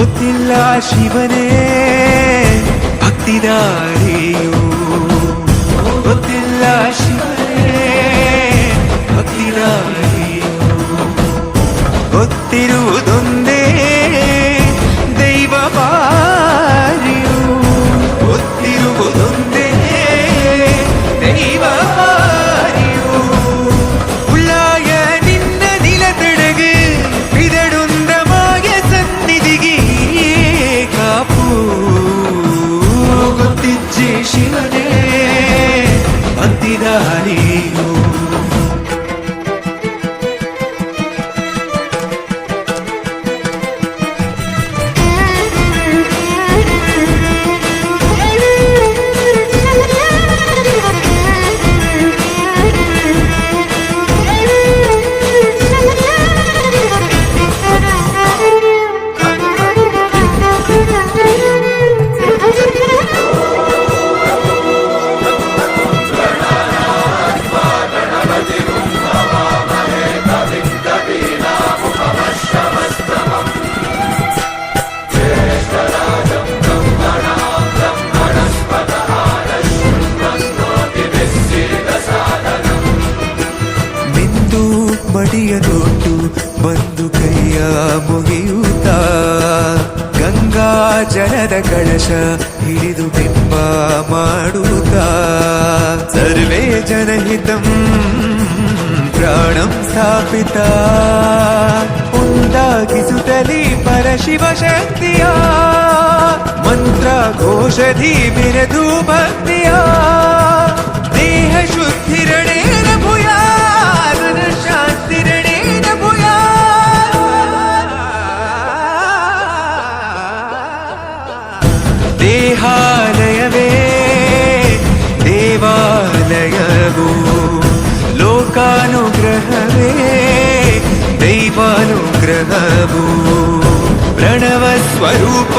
ഒത്തില്ല ശിവനെ ഭക്തിദാരിയോ. ഒത്തില്ല ശിവനെ ഭക്തിദാരിയോ. ഒത്തിരുതൊന്നേ ദൈവപാ Even if ಮಡಿಯ ನೋಟು ಬಂದು ಕೈಯ ಮುಗಿಯುತ್ತ. ಗಂಗಾ ಜಲದ ಕಳಶ ಹಿಡಿದು ಬಿಂಬ ಮಾಡುತ್ತ. ಸರ್ವೇ ಜನಹಿತಂ ಪ್ರಾಣಂ ಸ್ಥಾಪಿತ. ಉಂದಾಗಿಸುತ್ತಲಿ ಪರಶಿವ ಶಕ್ತಿಯ ಮಂತ್ರ ಘೋಷಧಿ ಬಿರದು ಭಕ್ತಿಯ प्रणवस्वरूप